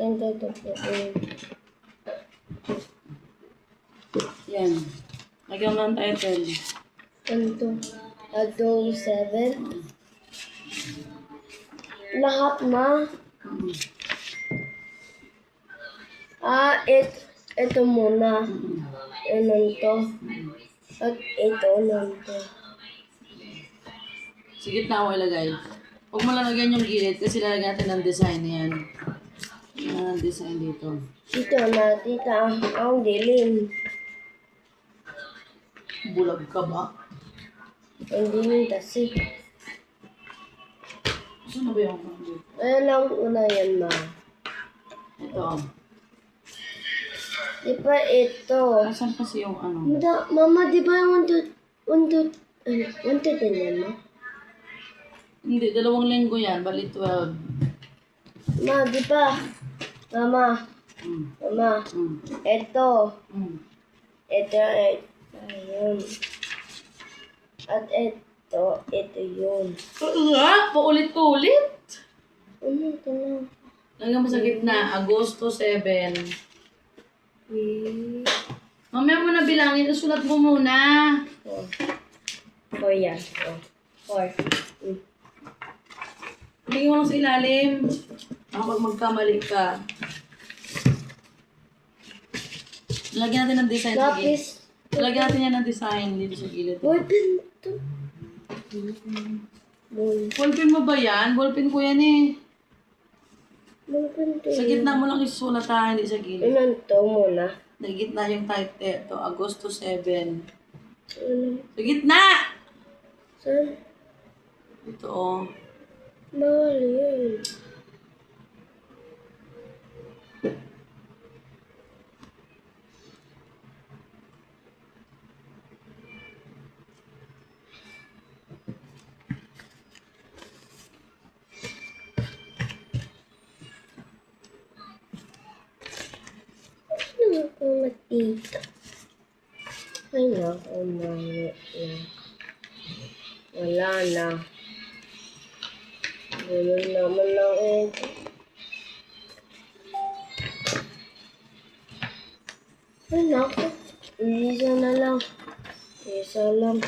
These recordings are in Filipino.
Center to po. Yan. Lagyan mo ng title. Kanto. Adong seven. Lahat na. Mm. Ah, it, ito muna. Mm. Ano to? At ito, ano to? Sa gitna mo ilagay. Huwag mo lang lagyan yung gilid kasi lalagyan natin ng design yan. Yan ang design dito. Dito na, tita. Ang dilim. Bulag ka ba? Ang dilim kasi. Saan na ba yung dito? Ano lang una yan, ma? Ito. Di ba ito? Asan kasi yung ano? Mada, mama, di ba yung one to, ano, ten yan, ma? Hindi, dalawang linggo yan. Bali 12. Ma, di ba? Mama, Mm. mama, Mm. ito, Mm. ito, ito, ayun. At ito, ito yun. Oo nga, paulit-ulit. Ano, ito. Lagyan mo sa gitna, Agosto 7. Hmm. Mamaya mo na bilangin, sulat mo muna. Four. Four yan. Four. Four. Hmm. Lagyan mo lang sa ilalim. Kapag magkamali ka. Lagyan natin ng design sa gilid. Lapis. Lagyan natin yan ng design dito sa gilid. Boy, pen to. Ballpen mo ba yan? Ballpen ko yan eh. boy, pen to. Sa gitna mo lang isusulat ha, hindi sa gilid. Ano to muna? Sa gitna yung type ito, Agosto 7. Ano? Sa gitna! Saan? Ito oh. Bawal yun. Ano ako matito? Ay, naku, mali na. Wala na. Ganun naman lang eh. Ay, naku. Isa na lang. Isa lang.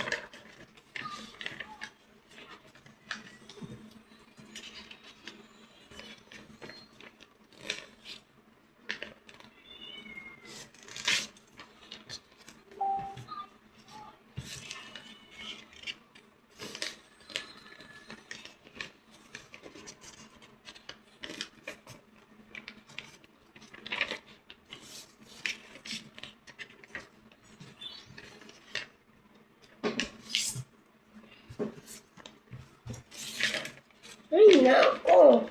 Ay, naku.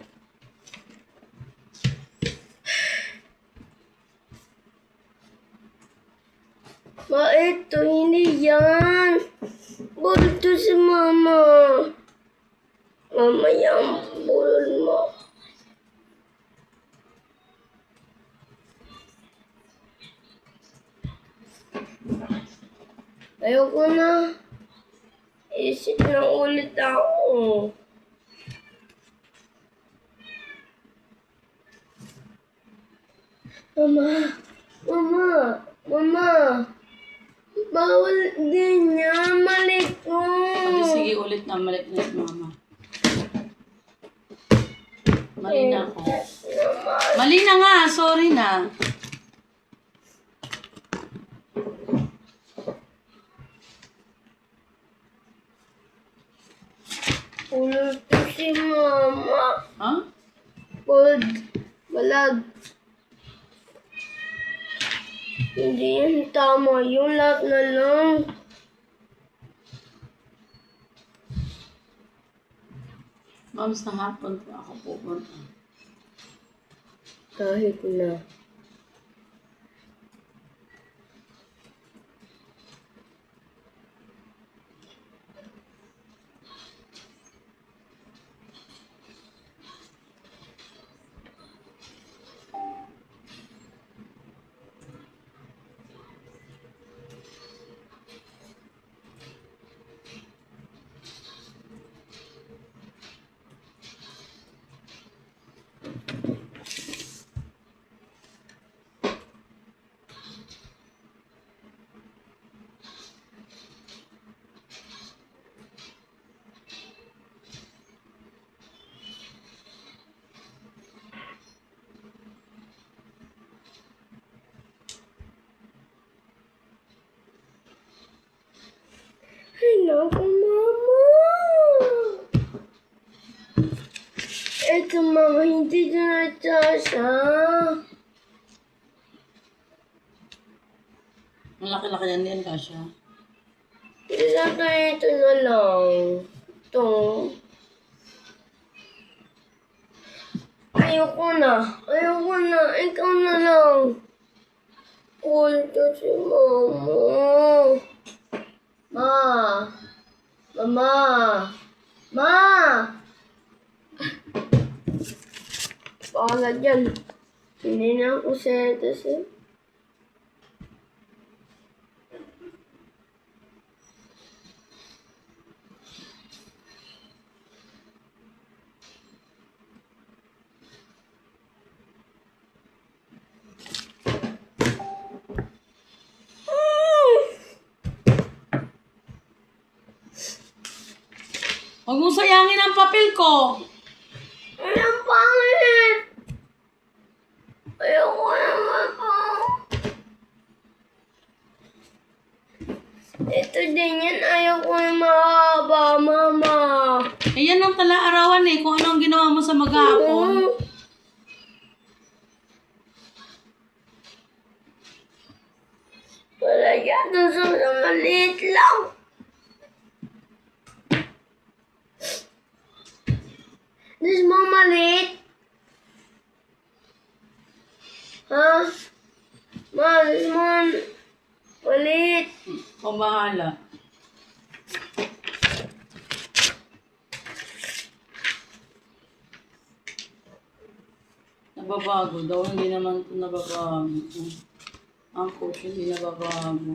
Ma, ito, hindi yan. Bulol to si mama. Mama, yan, bulol mo. Ayoko na. Isip na ulit ako. Mama, mama, mama. Bawal din yan. Mali ko. Pati sige ulit na, mali na si mama. Mali na ako. Mali na nga, sorry na. Ulol to si mama. Ha? Cold. Balag. Hindi yan tama. Yung lahat na lang. Ma'am, sa hapon po ako pupunta. Kahit na. Ako, mama. Ito, mama, hindi na siya. Ang laki-laki yan din, Kasha. Isa tayo ito na lang. Ito. Ayoko na. Ayoko na. Ikaw na lang. Cool to si mama. Ma. Mama. Ma. Bahala dyan. Hindi na ako setos eh. Huwag mong sayangin ang papel ko. Ay, ang pangit! Ayoko naman po. Ito din yan. Ayoko na mahaba, mama. Eh, yan ang tala-arawan eh, kung ano ang ginawa mo sa maghapon. Hmm. Wala yan. Gusto na maliit lang. This mo maliit. Ha? Ma, this mo maliit. O bahala. Nababago daw, hindi naman ito nababago. Ang coach hindi nababago.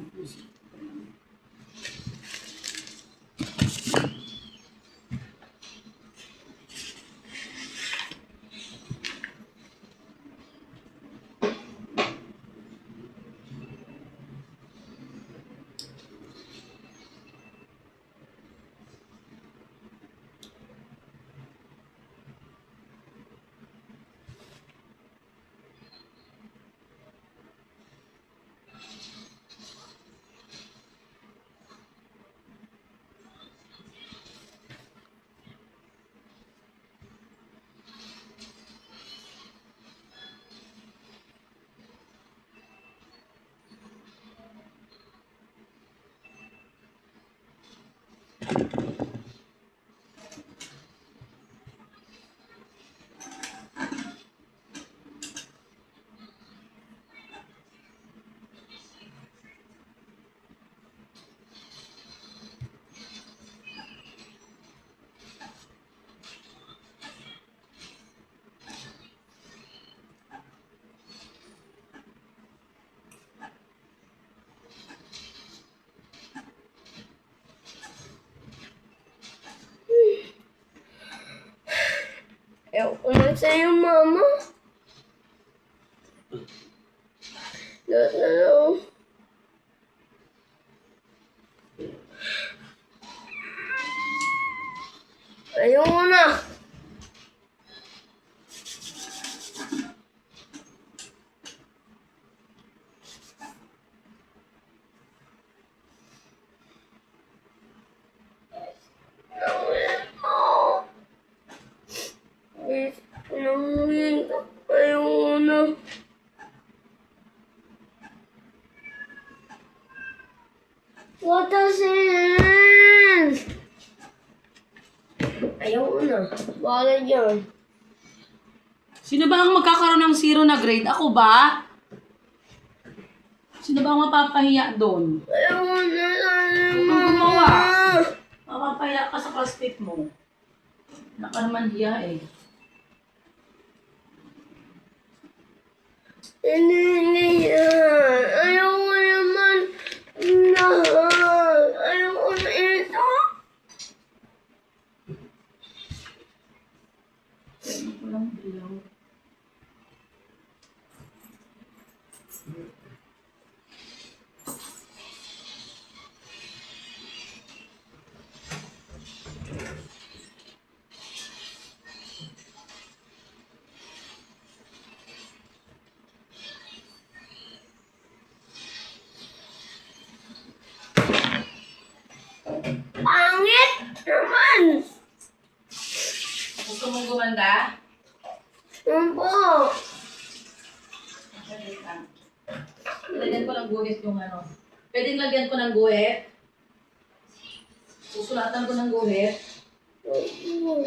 Ayoko na sa'yo, mama. Lahat na lang. Ayoko na. Please, namuhin ka. Ayoko na. What does it Ayoko na. Dyan. Sino ba ang magkakaroon ng zero na grade? Ako ba? Sino ba ang mapapahiya doon? Ayoko na Huwag kang mama. gumawa. Mapapahiya ka sa classmate mo. Naka naman hiya eh. Hindi, hindi yan. Ayoko naman Lagyan ko ng guhit yung ano. Pwedeng lagyan ko ng guhit. Susulatan ko ng guhit. Opo.